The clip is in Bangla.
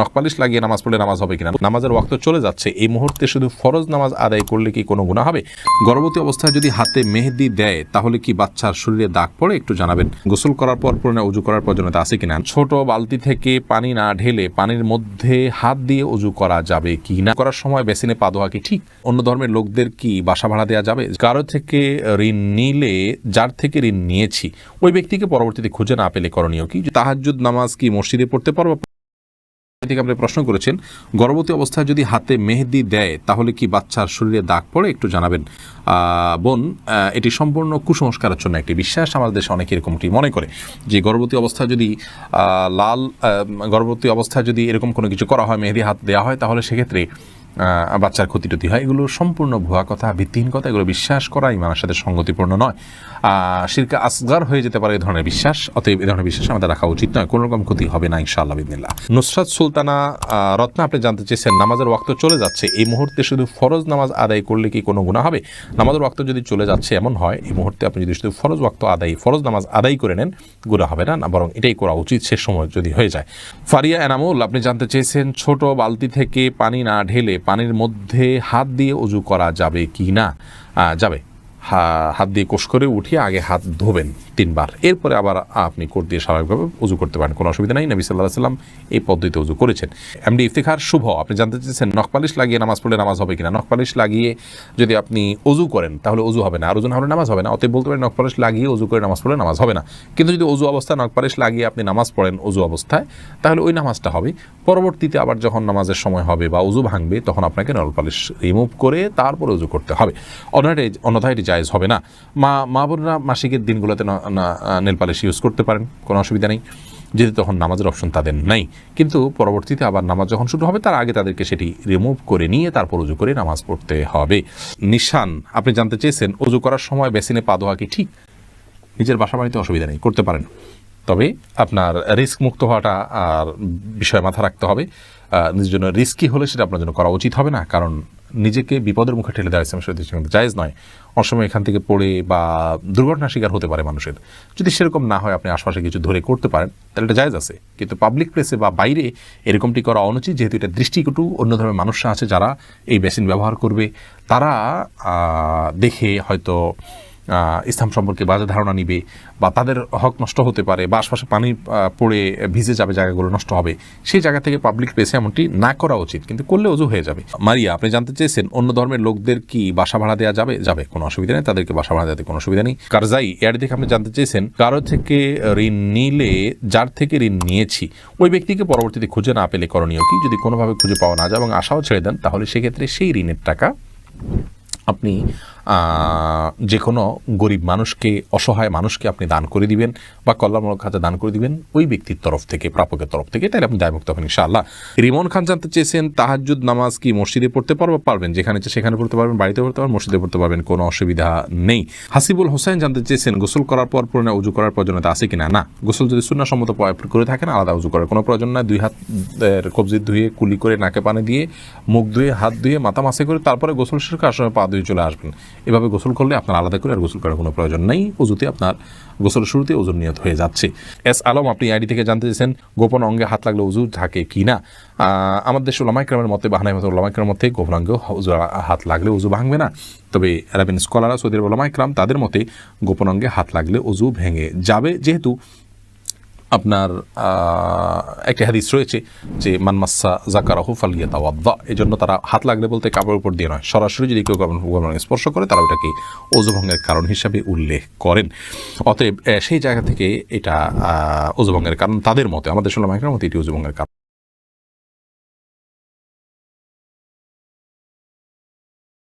নখপালিশ লাগিয়ে নামাজ পড়লে নামাজ হবে কিনা? নামাজের ওয়াক্ত চলে যাচ্ছে। এই মুহূর্তে শুধু ফরজ নামাজ আদায় করলে কি কোনো গুণা হবে? গর্ভবতী অবস্থায় যদি হাতে মেহেদি দেয়, তাহলে কি বাচ্চার শরীরে দাগ পড়ে? একটু জানাবেন। গোসল করার পর পরে উজু করার প্রয়োজনীয়তা আছে কিনা? ছোট বালতি থেকে পানি না ঢেলে পানির মধ্যে হাত দিয়ে উজু করা যাবে কি না করার সময় বেসিনে পা ধোয়া কি ঠিক? অন্য ধর্মের লোকদের কি বাসা ভাড়া দেওয়া যাবে? কারও থেকে ঋণ নিলে, যার থেকে ঋণ নিয়েছি, ওই ব্যক্তিকে পরবর্তীতে খুঁজে না পেলে করণীয় কি? তাহাজ্জুদ নামাজ কি মসজিদে পড়তে পারব? থেকে আপনি প্রশ্ন করেছেন, গর্ভবতী অবস্থায় যদি হাতে মেহেদি দেয়, তাহলে কি বাচ্চার শরীরে দাগ পড়ে? একটু জানাবেন। বোন এটি সম্পূর্ণ কুসংস্কারের জন্য একটি বিশ্বাস। আমাদের দেশে অনেকে এরকমটি মনে করে যে, গর্ভবতী অবস্থায় যদি লাল গর্ভবতী অবস্থায় যদি এরকম কোনো কিছু করা হয়, মেহেদি হাত দেওয়া হয়, তাহলে সেক্ষেত্রে বাচ্চার ক্ষতি টতি হয়, এগুলো সম্পূর্ণ ভুয়া কথা, ভিত্তিহীন কথা, এগুলো বিশ্বাস করা ইমানের সাথে সঙ্গতিপূর্ণ নয়। শিরকা আসগার হয়ে যেতে পারে এই ধরনের বিশ্বাস, অতএব এই ধরনের বিশ্বাস আমাদের রাখা উচিত নয় কোনো রকম ক্ষতি হবে না, ইনশাআল্লাহ বিদিল্লা নুসরাত সুলতানা রত্না, আপনি জানতে চেয়েছেন, নামাজের ওয়াক্ত চলে যাচ্ছে, এই মুহূর্তে শুধু ফরজ নামাজ আদায় করলে কি কোনো গুণা হবে? নামাজের ওয়াক্ত যদি চলে যাচ্ছে, এমন হয়, এই মুহূর্তে আপনি যদি শুধু ফরজ ওয়াক্ত আদায়, ফরজ নামাজ আদায় করে নেন গুণা হবে না না, বরং এটাই করা উচিত, সে সময় যদি হয়ে যায়। ফারিয়া এনামুল, আপনি জানতে চেয়েছেন, ছোট বালতি থেকে পানি না ঢেলে পানির মধ্যে হাত দিয়ে উজু করা যাবে কি না? যাবে। হাত দিয়ে কোষ করে উঠিয়ে আগে হাত ধোবেন তিনবার। এরপরে আবার আপনি কোট দিয়ে স্বাভাবিকভাবে উজু করতে পারেন, কোনো অসুবিধা নাই। নবী সাল্লাহ সাল্লাম এই পদ্ধতিতে উজু করেছেন। এমডি ইফতিখার, শুভ। আপনি জানতে চেয়েছেন নখপালিশ লাগিয়ে নামাজ পড়লে নামাজ হবে কিনা? নখপালিশ লাগিয়ে যদি আপনি উজু করেন, তাহলে উজু হবে না। আর ওজন হলে নামাজ হবে না। অতএব বলতে পারেন নখপালিশ লাগিয়ে উজু করে নামাজ পড়লে নামাজ হবে না। কিন্তু যদি উজু অবস্থায় নখপালিশ লাগিয়ে আপনি নামাজ পড়েন উজু অবস্থায়, তাহলে ওই নামাজটা হবে। পরবর্তীতে আবার যখন নামাজের সময় হবে বা উজু ভাঙবে, তখন আপনাকে নলপালিশ রিমুভ করে তারপরে উজু করতে হবে। অন্যটাই অন্যথায় এটি জায়েজ হবে না। মা মা বোনরা মাসিকের দিনগুলোতে নেল পালিশ ইউজ করতে পারেন, কোনো অসুবিধা নেই। যেহেতু তখন নামাজের অপশন তাদের নাই। কিন্তু পরবর্তীতে আবার নামাজ যখন শুরু হবে, তার আগে তাদেরকে সেটি রিমুভ করে নিয়ে তারপর উজু করে নামাজ পড়তে হবে। নিশান, আপনি জানতে চেয়েছেন, উজু করার সময় বেসিনে পা ধোয়া কি ঠিক? নিজের বাসা বাড়িতে অসুবিধা নেই, করতে পারেন। তবে আপনার রিস্ক মুক্ত হওয়াটা আর বিষয় মাথা রাখতে হবে। নিজের জন্য রিস্কি হলে সেটা আপনার জন্য করা উচিত হবে না, কারণ নিজেকে বিপদের মুখে ঠেলে দেওয়া ইসলাম শরীয়তের সঙ্গে জায়েজ নয়। অসময় এখান থেকে পড়ে বা দুর্ঘটনার শিকার হতে পারে মানুষের। যদি সেরকম না হয়, আপনি আশপাশে কিছু ধরে করতে পারেন, তাহলে এটা জায়জ আছে। কিন্তু পাবলিক প্লেসে বা বাইরে এরকমটি করা অনুচিত, যেহেতু এটা দৃষ্টিকটু অন্য ধরনের মানুষরা আছে যারা এই বেসিন ব্যবহার করবে। তারা দেখে হয়তো ইসলাম সম্পর্কে বাজে ধারণা নিবে বা তাদের হক নষ্ট হতে পারে বা আশপাশে পানি পড়ে ভিজে যাবে জায়গাগুলো নষ্ট হবে, সেই জায়গা থেকে পাবলিক প্লেসে এমনটি না করা উচিত, কিন্তু করলে অজু হয়ে যাবে। মারিয়া, আপনি জানতে চেয়েছেন অন্য ধর্মের লোকদের কি বাসা ভাড়া দেওয়া যাবে? যাবে, কোনো অসুবিধা নেই, তাদেরকে বাসা ভাড়া দেওয়াতে কোনো অসুবিধা নেই। কারজাই, এর থেকে আপনি জানতে চেয়েছেন, কারও থেকে ঋণ নিলে, যার থেকে ঋণ নিয়েছি, ওই ব্যক্তিকে পরবর্তীতে খুঁজে না পেলে করণীয় কি? যদি কোনোভাবে খুঁজে পাওয়া না যায় এবং আশাও ছেড়ে দেন, তাহলে সেক্ষেত্রে সেই ঋণের টাকা আপনি যে কোনো গরিব মানুষকে, অসহায় মানুষকে আপনি দান করে দিবেন বা কল্যাণমূলক খাতে দান করে দিবেন, ওই ব্যক্তির তরফ থেকে, প্রাপকের তরফ থেকে তাহলে আপনি দায়মুক্ত হবেন ইনশাআল্লাহ। রিমন খান জানতে চেয়েছেন, তাহাজ্জুদ নামাজ কি মসজিদে পড়তে পারব? পারবেন, যেখানে সেখানে পড়তে পারবেন বাড়িতে পড়তে পারবেন মসজিদে পড়তে পারবেন, কোনো অসুবিধা নেই। হাসিবুল হোসেন জানতে চেয়েছেন, গোসল করার পর পরে উজু করার প্রয়োজনীয়তা আছে কিনা? না, গোসল যদি সুন্নাসম্মত করে থাকেন, আলাদা উজু করার কোনো প্রয়োজন নয় দুই হাত কবজি ধুয়ে, কুলি করে নাকে পানি দিয়ে, মুখ ধুয়ে, হাত ধুয়ে, মাথা মাসে করে তারপরে গোসল শেষ সময় পা ধুয়ে চলে আসবেন। এভাবে গোসল করলে আপনার আলাদা করে আর গোসল করার কোনো প্রয়োজন নেই। উজুতে আপনার গোসল শুরুতে ওজন নিয়ত হয়ে যাচ্ছে। এস আলম, আপনি আইডি থেকে জানতে চেয়েছেন গোপন অঙ্গে হাত লাগলে উজু থাকে কি না? আমাদের দেশে ওলামাইক্রামের মতে বাহানাই মতো ওলামাইক্রামের মধ্যে গোপন অঙ্গে হাত লাগলে উজু ভাঙবে না। তবে অ্যারাবিন স্কলাররা সৌদি আরব ওলামাইক্রাম তাদের মতে গোপন অঙ্গে হাত লাগলে উজু ভেঙে যাবে। যেহেতু আপনার একটা হাদিস রয়েছে যে মানমাসা জাকারাহু ফালিয়া তাওয়াদ্দা এই জন্য তারা হাত লাগলে বলতে কাপড়ের উপর দিয়ে নয়। সরাসরি যদি কেউ গভর্নমেন্ট গরম স্পর্শ করে, তারা ওটাকে অজুভঙ্গের কারণ হিসাবে উল্লেখ করেন। অতএব সেই জায়গা থেকে এটা অজুভঙ্গের কারণ তাদের মতে, আমাদের সোলামাইকের মতে এটি অজুভঙ্গের কারণ।